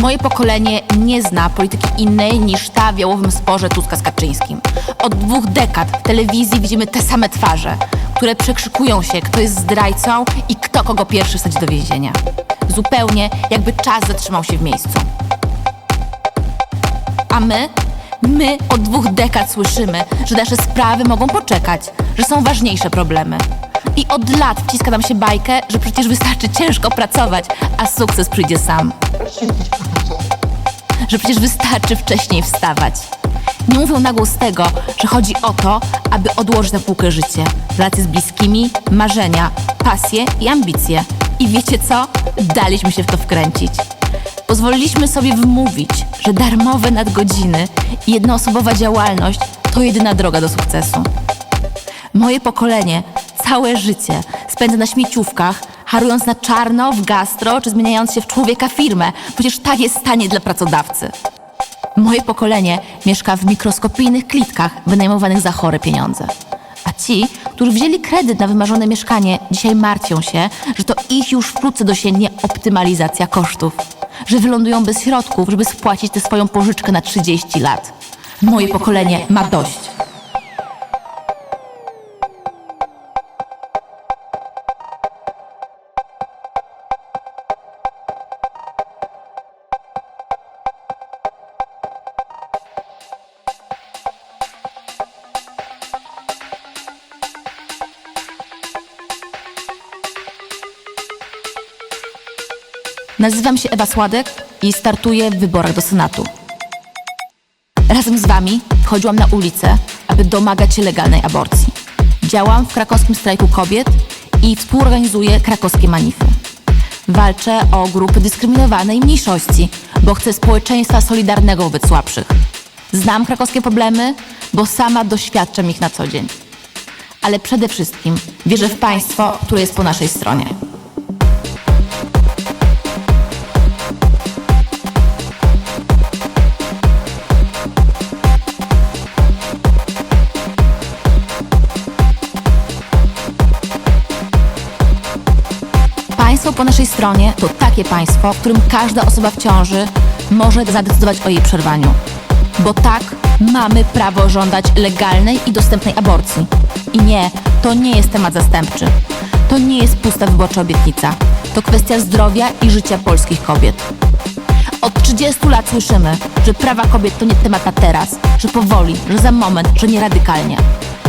Moje pokolenie nie zna polityki innej niż ta w jałowym sporze Tuska z Kaczyńskim. Od dwóch dekad w telewizji widzimy te same twarze, które przekrzykują się, kto jest zdrajcą i kto kogo pierwszy wsadzi do więzienia. Zupełnie jakby czas zatrzymał się w miejscu. A my? My od dwóch dekad słyszymy, że nasze sprawy mogą poczekać, że są ważniejsze problemy. I od lat wciska nam się bajkę, że przecież wystarczy ciężko pracować, a sukces przyjdzie sam. Że przecież wystarczy wcześniej wstawać. Nie mówią na głos tego, że chodzi o to, aby odłożyć na półkę życie, relacje z bliskimi, marzenia, pasje i ambicje. I wiecie co? Daliśmy się w to wkręcić. Pozwoliliśmy sobie wmówić, że darmowe nadgodziny i jednoosobowa działalność to jedyna droga do sukcesu. Moje pokolenie całe życie spędza na śmieciówkach, harując na czarno w gastro czy zmieniając się w człowieka firmę. Przecież tak jest stanie dla pracodawcy. Moje pokolenie mieszka w mikroskopijnych klitkach wynajmowanych za chore pieniądze. A ci, którzy wzięli kredyt na wymarzone mieszkanie, dzisiaj martwią się, że to ich już wkrótce dosięgnie optymalizacja kosztów. Że wylądują bez środków, żeby spłacić tę swoją pożyczkę na 30 lat. Moje pokolenie ma dość. Nazywam się Ewa Sładek i startuję w wyborach do Senatu. Razem z Wami chodziłam na ulicę, aby domagać się legalnej aborcji. Działam w krakowskim strajku kobiet i współorganizuję krakowskie manify. Walczę o grupy dyskryminowane i mniejszości, bo chcę społeczeństwa solidarnego wobec słabszych. Znam krakowskie problemy, bo sama doświadczam ich na co dzień. Ale przede wszystkim wierzę w państwo, które jest po naszej stronie. Państwo po naszej stronie to takie państwo, w którym każda osoba w ciąży może zadecydować o jej przerwaniu. Bo tak mamy prawo żądać legalnej i dostępnej aborcji. I nie, to nie jest temat zastępczy. To nie jest pusta wyborcza obietnica. To kwestia zdrowia i życia polskich kobiet. Od 30 lat słyszymy, że prawa kobiet to nie temat na teraz, że powoli, że za moment, że nie radykalnie.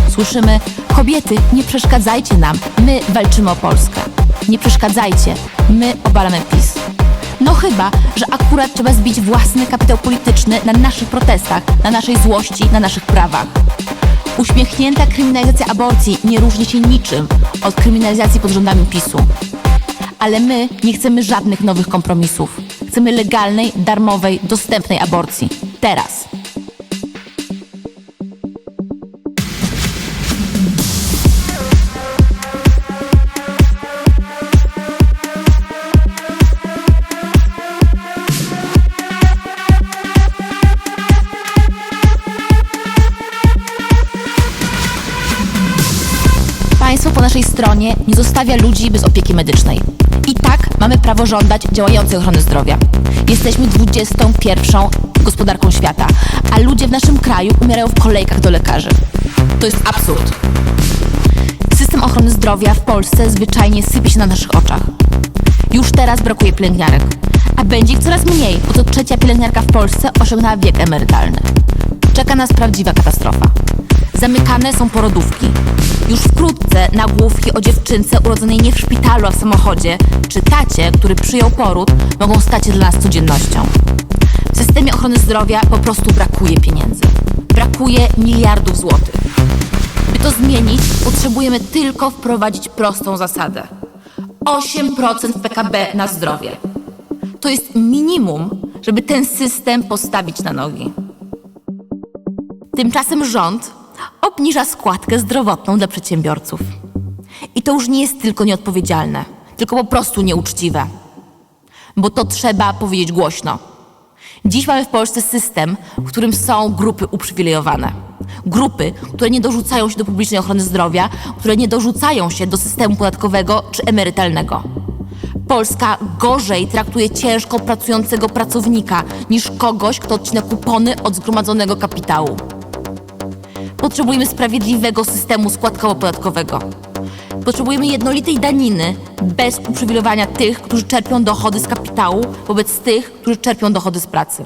Słyszymy, kobiety, nie przeszkadzajcie nam, my walczymy o Polskę. Nie przeszkadzajcie, my obalamy PiS. No chyba, że akurat trzeba zbić własny kapitał polityczny na naszych protestach, na naszej złości, na naszych prawach. Uśmiechnięta kryminalizacja aborcji nie różni się niczym od kryminalizacji pod rządami PiSu. Ale my nie chcemy żadnych nowych kompromisów. Chcemy legalnej, darmowej, dostępnej aborcji. Teraz. Po naszej stronie nie zostawia ludzi bez opieki medycznej. I tak mamy prawo żądać działającej ochrony zdrowia. Jesteśmy 21 gospodarką świata, a ludzie w naszym kraju umierają w kolejkach do lekarzy. To jest absurd. System ochrony zdrowia w Polsce zwyczajnie sypie się na naszych oczach. Już teraz brakuje pielęgniarek, a będzie ich coraz mniej, bo to trzecia pielęgniarka w Polsce osiągnęła wiek emerytalny. Czeka nas prawdziwa katastrofa. Zamykane są porodówki. Już wkrótce nagłówki o dziewczynce urodzonej nie w szpitalu, a w samochodzie, czy tacie, który przyjął poród, mogą stać się dla nas codziennością. W systemie ochrony zdrowia po prostu brakuje pieniędzy. Brakuje miliardów złotych. By to zmienić, potrzebujemy tylko wprowadzić prostą zasadę. 8% PKB na zdrowie. To jest minimum, żeby ten system postawić na nogi. Tymczasem rząd obniża składkę zdrowotną dla przedsiębiorców. I to już nie jest tylko nieodpowiedzialne, tylko po prostu nieuczciwe. Bo to trzeba powiedzieć głośno. Dziś mamy w Polsce system, w którym są grupy uprzywilejowane. Grupy, które nie dorzucają się do publicznej ochrony zdrowia, które nie dorzucają się do systemu podatkowego czy emerytalnego. Polska gorzej traktuje ciężko pracującego pracownika niż kogoś, kto odcina kupony od zgromadzonego kapitału. Potrzebujemy sprawiedliwego systemu składkowo-podatkowego. Potrzebujemy jednolitej daniny bez uprzywilejowania tych, którzy czerpią dochody z kapitału, wobec tych, którzy czerpią dochody z pracy.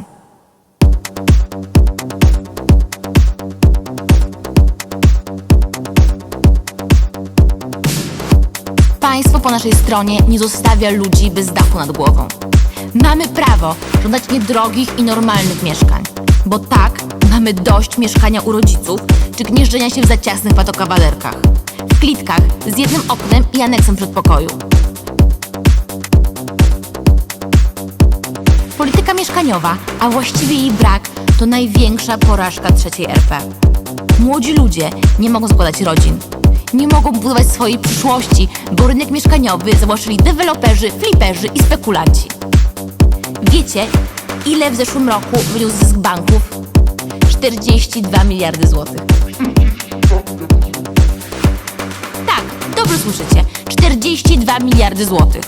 Państwo po naszej stronie nie zostawia ludzi bez dachu nad głową. Mamy prawo żądać niedrogich i normalnych mieszkań, bo tak mamy dość mieszkania u rodziców czy gnieżdżenia się w zaciasnych patokawalerkach. W klitkach z jednym oknem i aneksem przedpokoju. Polityka mieszkaniowa, a właściwie jej brak, to największa porażka trzeciej RP. Młodzi ludzie nie mogą zakładać rodzin. Nie mogą budować swojej przyszłości, bo rynek mieszkaniowy zawłaszczyli deweloperzy, fliperzy i spekulanci. Wiecie, ile w zeszłym roku wyniósł zysk banków? 42 miliardy złotych. Tak, dobrze słyszycie. 42 miliardy złotych.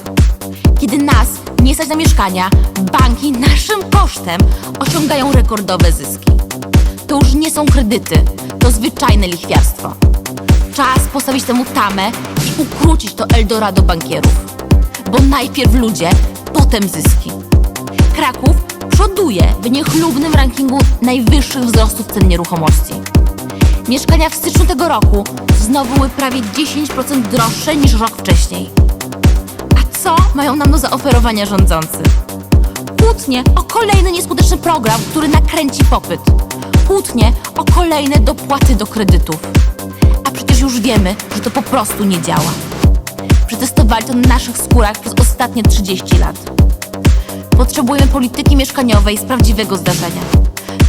Kiedy nas nie stać na mieszkania, banki naszym kosztem osiągają rekordowe zyski. To już nie są kredyty, to zwyczajne lichwiarstwo. Czas postawić temu tamę i ukrócić to Eldorado bankierów. Bo najpierw ludzie, potem zyski. Kraków przoduje w niechlubnym rankingu najwyższych wzrostów cen nieruchomości. Mieszkania w styczniu tego roku znowu były prawie 10% droższe niż rok wcześniej. A co mają nam do zaoferowania rządzący? Kłótnie o kolejny nieskuteczny program, który nakręci popyt. Kłótnie o kolejne dopłaty do kredytów. A przecież już wiemy, że to po prostu nie działa. Przetestowali to na naszych skórach przez ostatnie 30 lat. Potrzebujemy polityki mieszkaniowej z prawdziwego zdarzenia.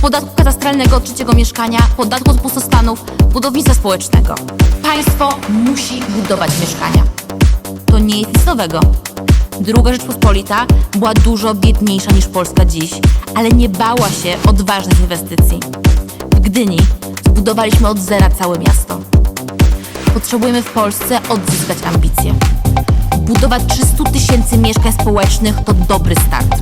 Podatku katastralnego od trzeciego mieszkania, podatku od pustostanów, budownictwa społecznego. Państwo musi budować mieszkania. To nie jest nic nowego. Druga Rzeczpospolita była dużo biedniejsza niż Polska dziś, ale nie bała się odważnych inwestycji. W Gdyni zbudowaliśmy od zera całe miasto. Potrzebujemy w Polsce odzyskać ambicje. Budowa 300 tysięcy mieszkań społecznych to dobry start.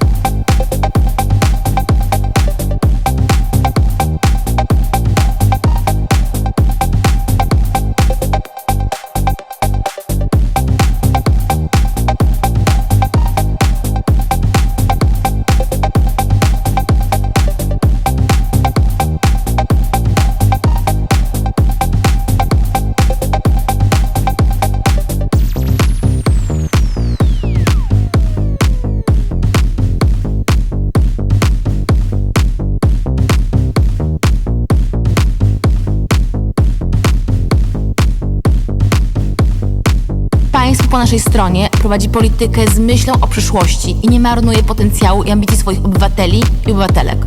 Po naszej stronie prowadzi politykę z myślą o przyszłości i nie marnuje potencjału i ambicji swoich obywateli i obywatelek.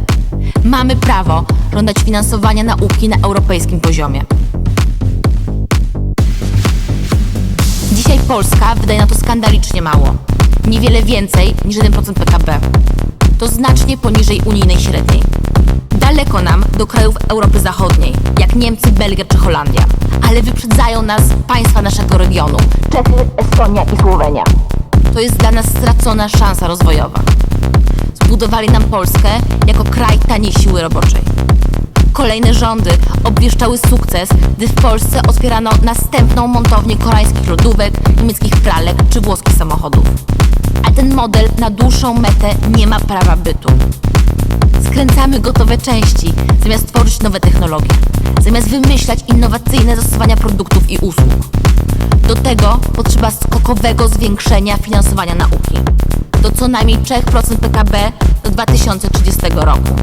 Mamy prawo żądać finansowania nauki na europejskim poziomie. Dzisiaj Polska wydaje na to skandalicznie mało. Niewiele więcej niż 1% PKB. To znacznie poniżej unijnej średniej. Daleko nam do krajów Europy Zachodniej, jak Niemcy, Belgia czy Holandia. Ale wyprzedzają nas państwa naszego regionu Czechy, Estonia i Słowenia. To jest dla nas stracona szansa rozwojowa. Zbudowali nam Polskę jako kraj taniej siły roboczej. Kolejne rządy obwieszczały sukces, gdy w Polsce otwierano następną montownię koreańskich lodówek, niemieckich pralek czy włoskich samochodów. Ten model na dłuższą metę nie ma prawa bytu. Skręcamy gotowe części, zamiast tworzyć nowe technologie, zamiast wymyślać innowacyjne zastosowania produktów i usług. Do tego potrzeba skokowego zwiększenia finansowania nauki do co najmniej 3% PKB do 2030 roku.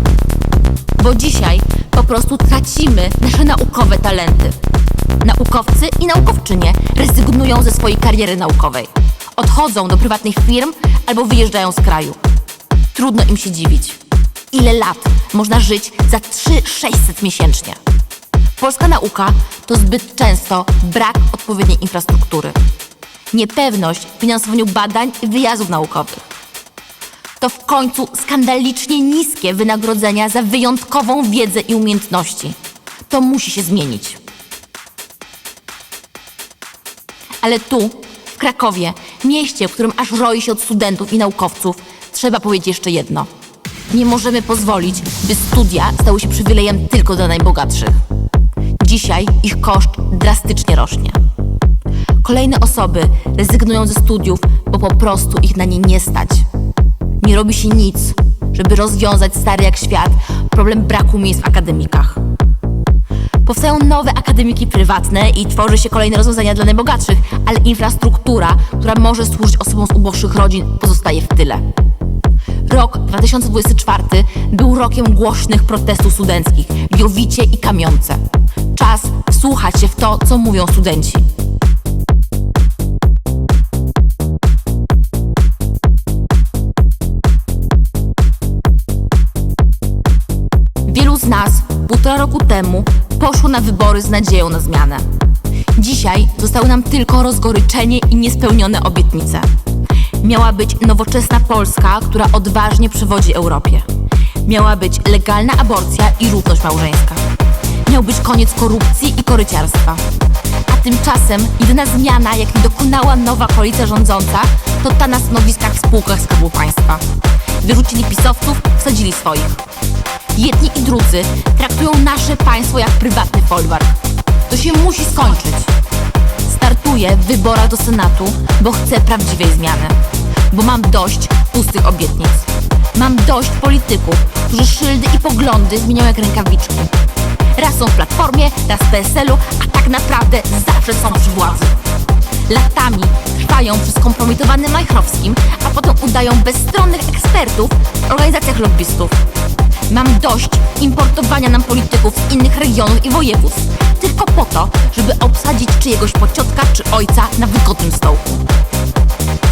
Bo dzisiaj po prostu tracimy nasze naukowe talenty. Naukowcy i naukowczynie rezygnują ze swojej kariery naukowej. Odchodzą do prywatnych firm albo wyjeżdżają z kraju. Trudno im się dziwić. Ile lat można żyć za 3-600 miesięcznie? Polska nauka to zbyt często brak odpowiedniej infrastruktury. Niepewność w finansowaniu badań i wyjazdów naukowych. To w końcu skandalicznie niskie wynagrodzenia za wyjątkową wiedzę i umiejętności. To musi się zmienić. Ale tu, w Krakowie, Mieście, w którym aż roi się od studentów i naukowców, trzeba powiedzieć jeszcze jedno. Nie możemy pozwolić, by studia stały się przywilejem tylko dla najbogatszych. Dzisiaj ich koszt drastycznie rośnie. Kolejne osoby rezygnują ze studiów, bo po prostu ich na nie nie stać. Nie robi się nic, żeby rozwiązać stary jak świat problem braku miejsc w akademikach. Powstają nowe akademiki prywatne i tworzy się kolejne rozwiązania dla najbogatszych, ale infrastruktura, która może służyć osobom z uboższych rodzin, pozostaje w tyle. Rok 2024 był rokiem głośnych protestów studenckich Jowicie i Kamionce. Czas wsłuchać się w to, co mówią studenci. Wielu z nas półtora roku temu poszło na wybory z nadzieją na zmianę. Dzisiaj zostały nam tylko rozgoryczenie i niespełnione obietnice. Miała być nowoczesna Polska, która odważnie przewodzi Europie. Miała być legalna aborcja i równość małżeńska. Miał być koniec korupcji i koryciarstwa. A tymczasem jedyna zmiana, jakiej dokonała nowa koalicja rządząca, to ta na stanowiskach w spółkach Skarbu Państwa. Wyrzucili pisowców, wsadzili swoich. Jedni i drudzy traktują nasze państwo jak prywatny folwark. To się musi skończyć. Startuję w wyborach do Senatu, bo chcę prawdziwej zmiany. Bo mam dość pustych obietnic. Mam dość polityków, którzy szyldy i poglądy zmieniają jak rękawiczki. Raz są w Platformie, raz w PSL-u, a tak naprawdę zawsze są przy władzy. Latami trwają przy skompromitowanym Majchrowskim, a potem udają bezstronnych ekspertów w organizacjach lobbystów. Mam dość importowania nam polityków z innych regionów i województw, tylko po to, żeby obsadzić czyjegoś pociotka czy ojca na wygodnym stołku.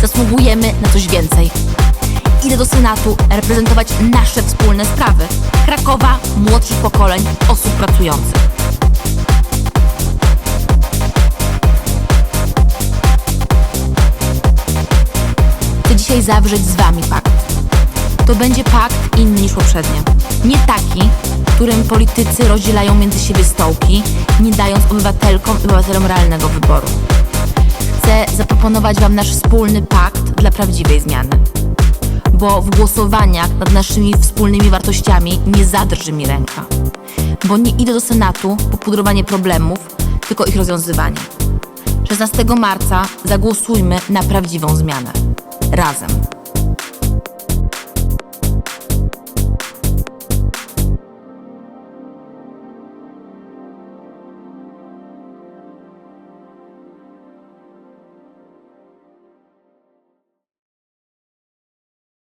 Zasługujemy na coś więcej. Idę do Senatu reprezentować nasze wspólne sprawy. Krakowa, młodszych pokoleń, osób pracujących. Chcę dzisiaj zawrzeć z Wami pakt. To będzie pakt inny niż poprzednie. Nie taki, w którym politycy rozdzielają między siebie stołki, nie dając obywatelkom i obywatelom realnego wyboru. Chcę zaproponować Wam nasz wspólny pakt dla prawdziwej zmiany. Bo w głosowaniach nad naszymi wspólnymi wartościami nie zadrży mi ręka. Bo nie idę do Senatu po pudrowanie problemów, tylko ich rozwiązywanie. 16 marca zagłosujmy na prawdziwą zmianę. Razem.